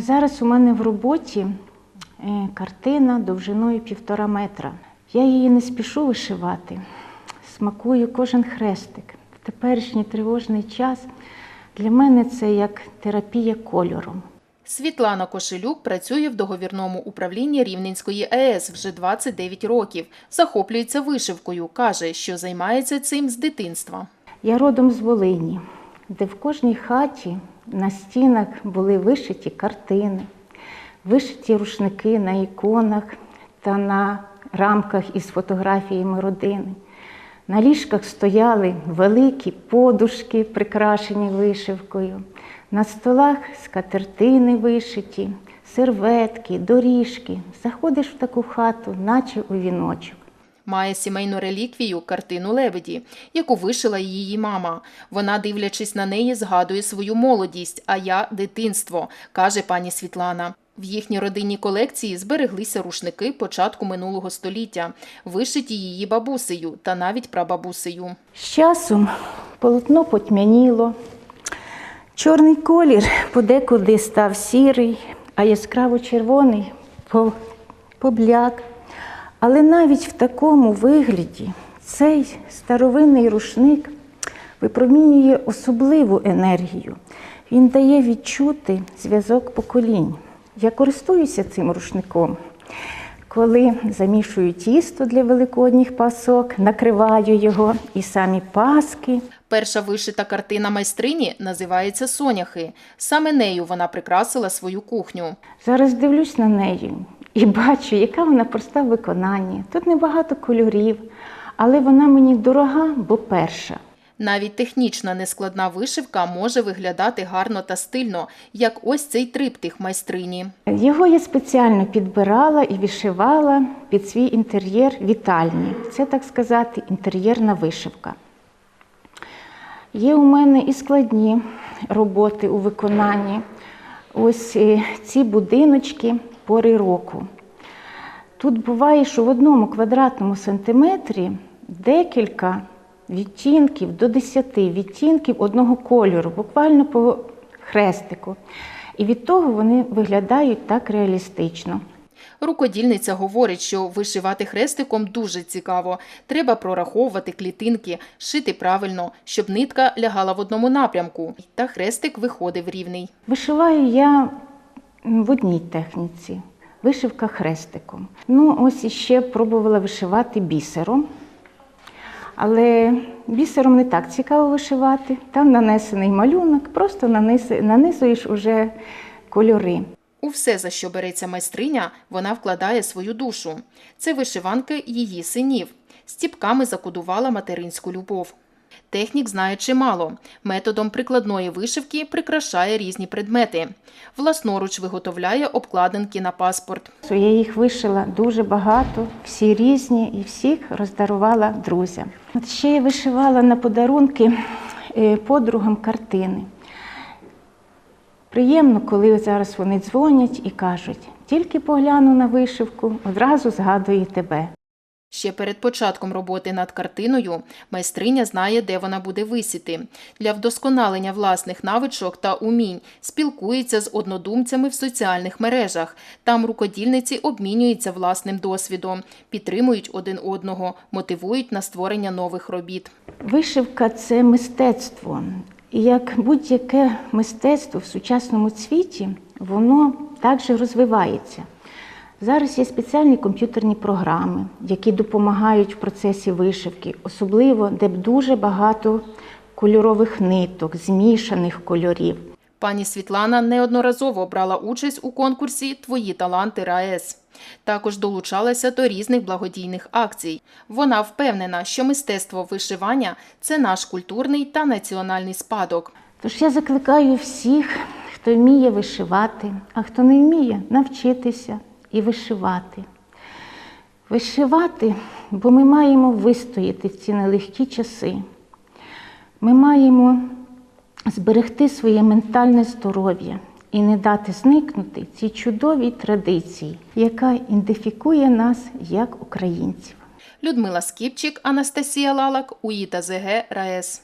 Зараз у мене в роботі е, картина довжиною півтора метра. Я її не спішу вишивати, смакую кожен хрестик. В теперішній тривожний час для мене це як терапія кольором. Світлана Кошелюк працює в договірному управлінні Рівненської АЕС вже 29 років. Захоплюється вишивкою. Каже, що займається цим з дитинства. Я родом з Волині, де в кожній хаті на стінах були вишиті картини, вишиті рушники на іконах та на рамках із фотографіями родини. На ліжках стояли великі подушки, прикрашені вишивкою. На столах скатертини вишиті, серветки, доріжки. Заходиш в таку хату, наче у віночок. Має сімейну реліквію картину лебеді, яку вишила її мама. Вона, дивлячись на неї, згадує свою молодість, а я дитинство, каже пані Світлана. В їхній родинній колекції збереглися рушники початку минулого століття, вишиті її бабусею та навіть прабабусею. З часом полотно потьмяніло, чорний колір подекуди став сірий, а яскраво червоний по- побляк. Але навіть в такому вигляді цей старовинний рушник випромінює особливу енергію. Він дає відчути зв'язок поколінь. Я користуюся цим рушником. Коли замішую тісто для великодніх пасок, накриваю його і самі паски. Перша вишита картина майстрині називається Соняхи. Саме нею вона прикрасила свою кухню. Зараз дивлюсь на неї і бачу, яка вона проста в виконанні. Тут небагато кольорів, але вона мені дорога, бо перша. Навіть технічна нескладна вишивка може виглядати гарно та стильно, як ось цей триптих майстрині. Його я спеціально підбирала і вишивала під свій інтер'єр вітальні. Це, так сказати, інтер'єрна вишивка. Є у мене і складні роботи у виконанні. Ось е, ці будиночки пори року. Тут буває, що в одному квадратному сантиметрі декілька відтінків до 10 відтінків одного кольору, буквально по хрестику. І від того вони виглядають так реалістично. Рукодільниця говорить, що вишивати хрестиком дуже цікаво. Треба прораховувати клітинки, шити правильно, щоб нитка лягала в одному напрямку, та хрестик виходив рівний. Вишиваю я в одній техніці. Вишивка хрестиком. Ну, ось іще пробувала вишивати бісером. Але бісером не так цікаво вишивати. Там нанесений малюнок, просто нанизуєш уже кольори. У все, за що береться майстриня, вона вкладає свою душу. Це вишиванки її синів. Стіпками закодувала материнську любов. Технік знає чимало. Методом прикладної вишивки прикрашає різні предмети. Власноруч виготовляє обкладинки на паспорт. Я їх вишила дуже багато, всі різні, і всіх роздарувала друзям. От ще я вишивала на подарунки е, подругам картини. Приємно, коли зараз вони дзвонять і кажуть, тільки погляну на вишивку, одразу згадую тебе. Ще перед початком роботи над картиною майстриня знає, де вона буде висіти. Для вдосконалення власних навичок та умінь спілкується з однодумцями в соціальних мережах. Там рукодільниці обмінюються власним досвідом, підтримують один одного, мотивують на створення нових робіт. Вишивка це мистецтво. І як будь-яке мистецтво в сучасному світі, воно також розвивається. Зараз є спеціальні комп'ютерні програми, які допомагають в процесі вишивки, особливо де б дуже багато кольорових ниток, змішаних кольорів. Пані Світлана неодноразово брала участь у конкурсі Твої таланти РаЕС. Також долучалася до різних благодійних акцій. Вона впевнена, що мистецтво вишивання це наш культурний та національний спадок. Тож я закликаю всіх, хто вміє вишивати, а хто не вміє, навчитися і вишивати. Вишивати, бо ми маємо вистояти в ці нелегкі часи. Ми маємо зберегти своє ментальне здоров'я і не дати зникнути цій чудовій традиції, яка ідентифікує нас як українців. Людмила Скіпчик, Анастасія Лалак, УІТА ЗГ РаЕС.